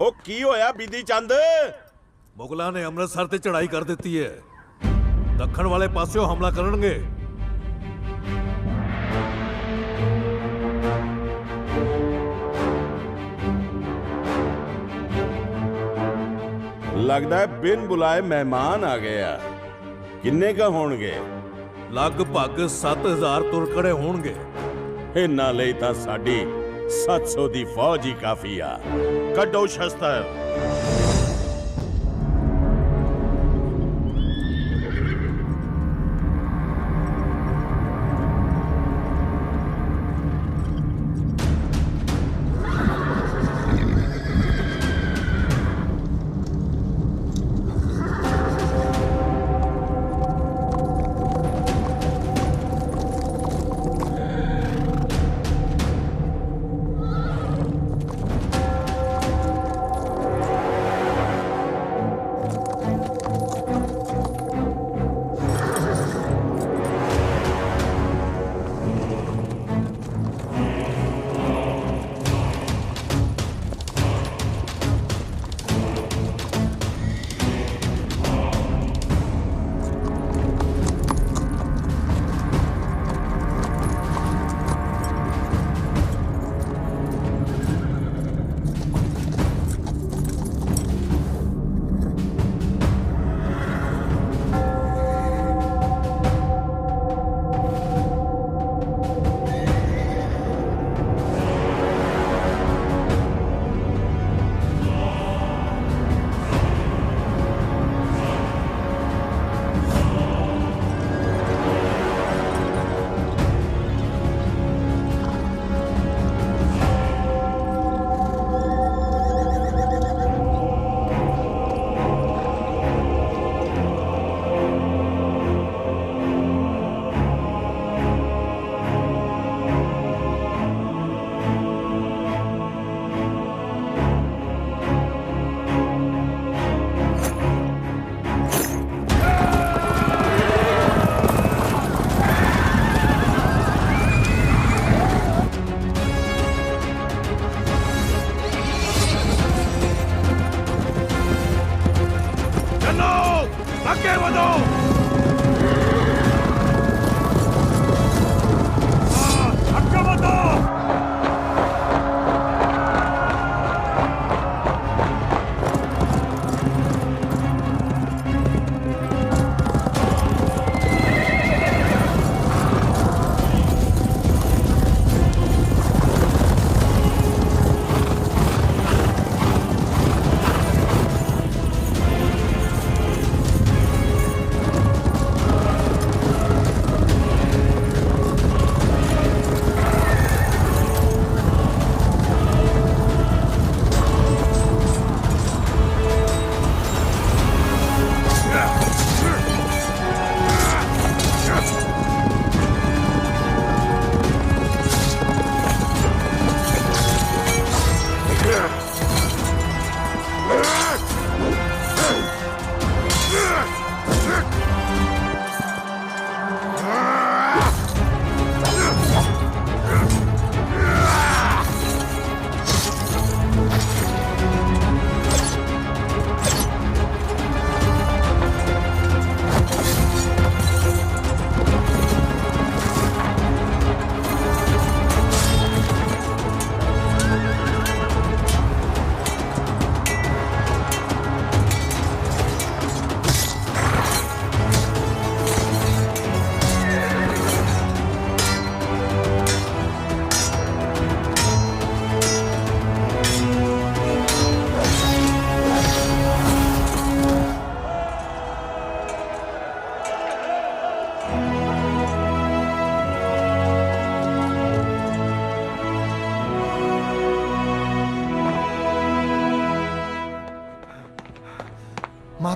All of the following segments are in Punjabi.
ਉਹ ਕੀ ਹੋਇਆ ਬੀਦੀ ਚੰਦ? ਮੁਗਲਾਂ ਨੇ ਅੰਮ੍ਰਿਤਸਰ ਤੇ ਚੜ੍ਹਾਈ ਕਰ ਦਿੱਤੀ ਹੈ। ਦੱਖਣ ਵਾਲੇ ਪਾਸਿਓਂ ਹਮਲਾ ਕਰਨਗੇ। ਲੱਗਦਾ ਹੈ ਬਿਨ ਬੁਲਾਏ ਮਹਿਮਾਨ ਆ ਗਏ ਆ। ਕਿੰਨੇ ਕ ਹੋਣਗੇ? ਲਗਭਗ 7000 ਤੁਰਕੜੇ ਹੋਣਗੇ। ਇਹਨਾਂ ਲਈ ਤਾਂ ਸਾਡੀ 700 ਦੀ ਫੌਜ ਹੀ ਕਾਫੀ ਆ। ਕੱਢੋ ਸ਼ਸਤਰ।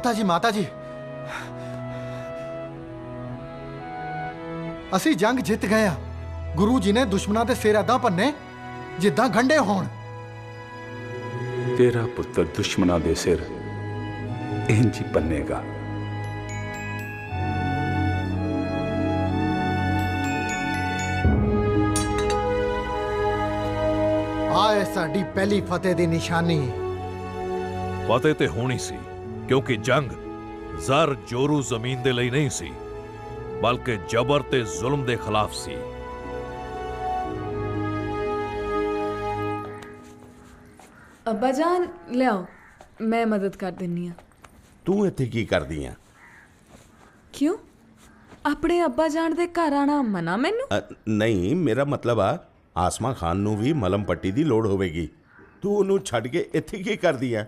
ਮਾਤਾ ਜੀ ਮਾਤਾ ਜੀ ਅਸੀਂ ਜੰਗ ਜਿੱਤ ਗਏ ਆ ਗੁਰੂ ਜੀ ਨੇ ਦੁਸ਼ਮਣਾਂ ਦੇ ਸਿਰ ਏਦਾਂ ਭੰਨੇ ਜਿੱਦਾਂ ਗੰਢੇ ਹੋਣ ਤੇਰਾ ਪੁੱਤਰ ਦੁਸ਼ਮਣਾਂ ਦੇ ਸਿਰ ਇੰਜ ਹੀ ਪੰਨੇਗਾ ਹੈ ਸਾਡੀ ਪਹਿਲੀ ਫਤਿਹ ਦੀ ਨਿਸ਼ਾਨੀ ਫਤਿਹ ਤੇ ਹੋਣੀ ਸੀ ਕਿਉਂਕਿ ਜੰਗ ਜ਼ਰ ਜੋਰੂ ਜ਼ਮੀਨ ਦੇ ਲਈ ਨਹੀਂ ਸੀ ਬਲਕਿ ਜ਼ਬਰ ਤੇ ਜ਼ੁਲਮ ਦੇ ਖਿਲਾਫ ਸੀ। ਅੱਬਾ ਜਾਨ ਲਿਆਓ ਮੈਂ ਮਦਦ ਕਰ ਦਿੰਨੀ ਆ। ਤੂੰ ਇੱਥੇ ਕੀ ਕਰਦੀ ਆ? ਕਿਉਂ? ਆਪਣੇ ਅੱਬਾ ਜਾਨ ਦੇ ਘਰ ਆਣਾ ਮਨਾ ਮੈਨੂੰ? ਨਹੀਂ ਮੇਰਾ ਮਤਲਬ ਆ ਆਸਮਾ ਖਾਨ ਨੂੰ ਵੀ ਮਲਮ ਪੱਟੀ ਦੀ ਲੋੜ ਹੋਵੇਗੀ। ਤੂੰ ਉਹਨੂੰ ਛੱਡ ਕੇ ਇੱਥੇ ਕੀ ਕਰਦੀ ਆ?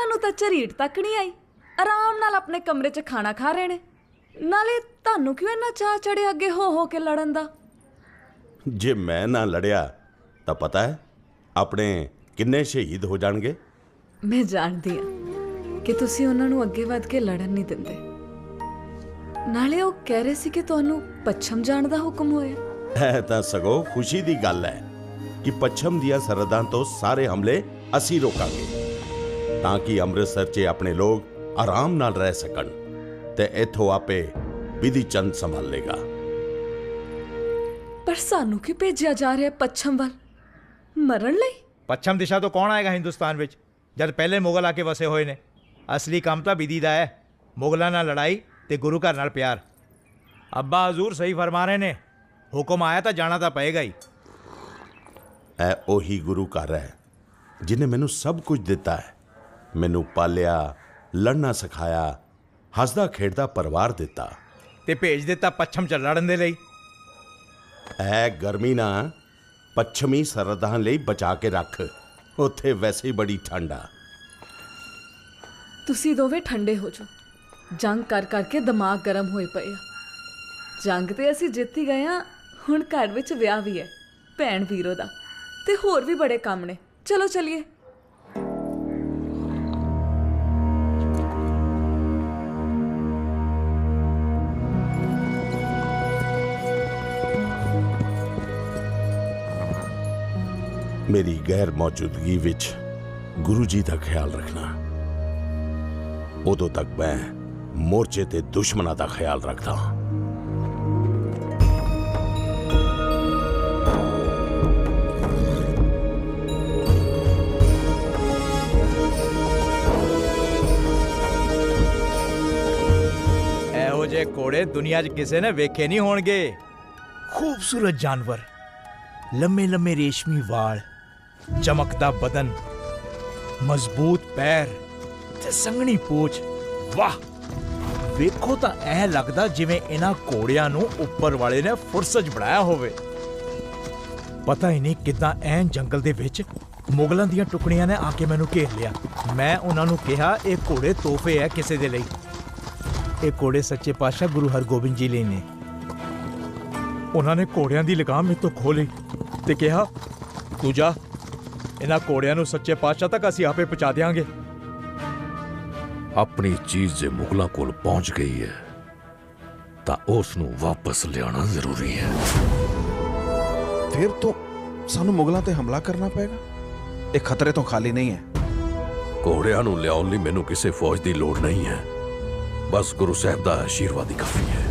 ਉਹਨਾਂ ਨੂੰ ਤਾਂ ਝਰੀਟ ਤੱਕ ਨਹੀਂ ਆਈ। ਆਰਾਮ ਨਾਲ ਆਪਣੇ ਕਮਰੇ 'ਚ ਖਾਣਾ ਖਾ ਰਹੇ ਨੇ। ਨਾਲੇ ਤੁਹਾਨੂੰ ਕਿਉਂ ਇੰਨਾ ਚਾਹ ਚੜਿਆ ਅੱਗੇ ਹੋ ਹੋ ਕੇ ਲੜਨ ਦਾ? ਜੇ ਮੈਂ ਨਾ ਲੜਿਆ ਤਾਂ ਪਤਾ ਹੈ ਆਪਣੇ ਕਿੰਨੇ ਸ਼ਹੀਦ ਹੋ ਜਾਣਗੇ। ਮੈਂ ਜਾਣਦੀ ਆ ਕਿ ਤੁਸੀਂ ਉਹਨਾਂ ਨੂੰ ਅੱਗੇ ਵੱਧ ਕੇ ਲੜਨ ਨਹੀਂ ਦਿੰਦੇ। ਨਾਲੇ ਉਹ ਕਹਿ ਰਹੇ ਸੀ ਕਿ ਤੁਹਾਨੂੰ ਪੱਛਮ ਜਾਣ ਦਾ ਹੁਕਮ ਹੋਇਆ। ਇਹ ਤਾਂ ਸਗੋਂ ਖੁਸ਼ੀ ਦੀ ਗੱਲ ਹੈ ਕਿ ਪੱਛਮ ਦੀਆਂ ਸਰਹੱਦਾਂ ਤੋਂ ਸਾਰੇ ਹਮਲੇ ਅਸੀਂ ਰੋਕਾਂਗੇ। ਤਾਂ ਕਿ ਅੰਮ੍ਰਿਤਸਰ 'ਚ ਆਪਣੇ ਲੋਕ ਆਰਾਮ ਨਾਲ ਰਹਿ ਸਕਣ ਤੇ ਇੱਥੋਂ ਆਪੇ ਵਿਧੀ ਚੰਦ ਸੰਭਾਲ ਲੇਗਾ ਪਰ ਸਾਨੂੰ ਕੀ ਭੇਜਿਆ ਜਾ ਰਿਹਾ ਪੱਛਮ ਵੱਲ? ਮਰਨ ਲਈ? ਪੱਛਮ ਦਿਸ਼ਾ ਤੋਂ ਕੌਣ ਆਏਗਾ ਹਿੰਦੁਸਤਾਨ ਵਿੱਚ ਜਦ ਪਹਿਲੇ ਮੁਗਲ ਆ ਕੇ ਵਸੇ ਹੋਏ ਨੇ? ਅਸਲੀ ਕੰਮ ਤਾਂ ਵਿਧੀ ਦਾ ਹੈ ਮੁਗਲਾਂ ਨਾਲ ਲੜਾਈ ਤੇ ਗੁਰੂ ਘਰ ਨਾਲ ਪਿਆਰ। ਅੱਬਾ ਹਜ਼ੂਰ ਸਹੀ ਫਰਮਾ ਰਹੇ ਨੇ ਹੁਕਮ ਆਇਆ ਤਾਂ ਜਾਣਾ ਤਾਂ ਪਏਗਾ ਹੀ। ਇਹ ਉਹੀ ਗੁਰੂ ਘਰ ਹੈ ਜਿਨੇ ਮੈਨੂੰ ਸਭ ਕੁਝ ਦਿੱਤਾ ਹੈ। ਮੈਨੂੰ ਪਾਲਿਆ ਲੜਨਾ ਸਿਖਾਇਆ ਹੱਸਦਾ ਖੇਡਦਾ ਪਰਿਵਾਰ ਦਿੱਤਾ। ਤੇ ਭੇਜ ਦਿੱਤਾ ਪੱਛਮ ਚ ਲੜਨ ਦੇ ਲਈ। ਇਹ ਗਰਮੀ ਨਾ ਪੱਛਮੀ ਸਰਹੱਦਾਂ ਲਈ ਬਚਾ ਕੇ ਰੱਖ। ਉੱਥੇ ਵੈਸੇ ਹੀ ਬੜੀ ਠੰਡ ਆ। ਤੁਸੀਂ ਦੋਵੇਂ ਠੰਡੇ ਹੋ ਜਾਓ। ਜੰਗ ਕਰ ਕਰਕੇ ਦਿਮਾਗ ਗਰਮ ਹੋਏ ਪਏ ਆ। ਜੰਗ ਤੇ ਅਸੀਂ ਜਿੱਤ ਹੀ ਗਏ ਆ ਹੁਣ ਘਰ ਵਿੱਚ ਵਿਆਹ ਵੀ ਹੈ ਭੈਣ ਵੀਰੋ ਦਾ। ਤੇ ਹੋਰ ਵੀ ਬੜੇ ਕੰਮ ਨੇ। ਚਲੋ ਚਲਿਏ। ਮੇਰੀ ਗੈਰ ਮੌਜੂਦਗੀ ਵਿੱਚ ਗੁਰੂ ਜੀ ਦਾ ਖਿਆਲ ਰੱਖਣਾ। ਉਦੋਂ ਤੱਕ ਮੈਂ ਮੋਰਚੇ ਤੇ ਦੁਸ਼ਮਣਾਂ ਦਾ ਖਿਆਲ ਰੱਖਦਾ ਹਾਂ। ਇਹੋ ਜਿਹੇ ਘੋੜੇ ਦੁਨੀਆ 'ਚ ਕਿਸੇ ਨੇ ਵੇਖੇ ਨਹੀਂ ਹੋਣਗੇ। ਖੂਬਸੂਰਤ ਜਾਨਵਰ ਲੰਮੇ ਲੰਮੇ ਰੇਸ਼ਮੀ ਵਾਲ ਚਮਕਦਾ ਬਦਨ, ਮਜ਼ਬੂਤ ਪੈਰ ਤੇ ਸੰਘਣੀ ਪੂਛ ਵਾਹ! ਵੇਖੋ ਤਾਂ ਇਹ ਲੱਗਦਾ ਜਿਵੇਂ ਇਹਨਾਂ ਘੋੜਿਆਂ ਨੂੰ ਉੱਪਰ ਵਾਲੇ ਨੇ ਫੁਰਸਤ ਬਣਾਇਆ ਹੋਵੇ। ਪਤਾ ਹੀ ਨਹੀਂ ਕਿਦਾਂ ਐਨ ਜੰਗਲ ਦੇ ਵਿੱਚ ਮੁਗਲਾਂ ਦੀਆਂ ਟੁਕੜੀਆਂ ਨੇ ਆ ਕੇ ਮੈਨੂੰ ਘੇਰ ਲਿਆ। ਮੈਂ ਉਹਨਾਂ ਨੂੰ ਕਿਹਾ, ਇਹ ਘੋੜੇ ਤੋਹਫੇ ਹੈ ਕਿਸੇ ਦੇ ਲਈ। ਇਹ ਘੋੜੇ ਸੱਚੇ ਪਾਤਸ਼ਾਹ ਗੁਰੂ ਹਰਗੋਬਿੰਦ ਜੀ ਲਈ ਨੇ। ਉਹਨਾਂ ਨੇ ਘੋੜਿਆਂ ਦੀ ਲਗਾਮ ਮੇਰੇ ਤੋਂ ਖੋਲੀ ਤੇ ਕਿਹਾ, ਤੂੰ ਜਾ ਇਹਨਾਂ ਘੋੜਿਆਂ ਨੂੰ ਸੱਚੇ ਪਾਤਸ਼ਾਹ ਤੱਕ ਅਸੀਂ ਆਪੇ ਪਹੁੰਚਾ ਦਿਆਂਗੇ। ਆਪਣੀ ਚੀਜ਼ ਜੇ ਮੁਗਲਾਂ ਕੋਲ ਪਹੁੰਚ ਗਈ ਹੈ ਤਾਂ ਉਸ ਨੂੰ ਵਾਪਸ ਲਿਆਉਣਾ ਜ਼ਰੂਰੀ ਹੈ। ਫਿਰ ਤੋਂ ਸਾਨੂੰ ਮੁਗਲਾਂ ਤੇ ਹਮਲਾ ਕਰਨਾ ਪਏਗਾ? ਇਹ ਖਤਰੇ ਤੋਂ ਖਾਲੀ ਨਹੀਂ ਹੈ। ਘੋੜਿਆਂ ਨੂੰ ਲਿਆਉਣ ਲਈ ਮੈਨੂੰ ਕਿਸੇ ਫੌਜ ਦੀ ਲੋੜ ਨਹੀਂ ਹੈ। ਬਸ ਗੁਰੂ ਸਾਹਿਬ ਦਾ ਆਸ਼ੀਰਵਾਦ ਹੀ ਕਾਫੀ ਹੈ।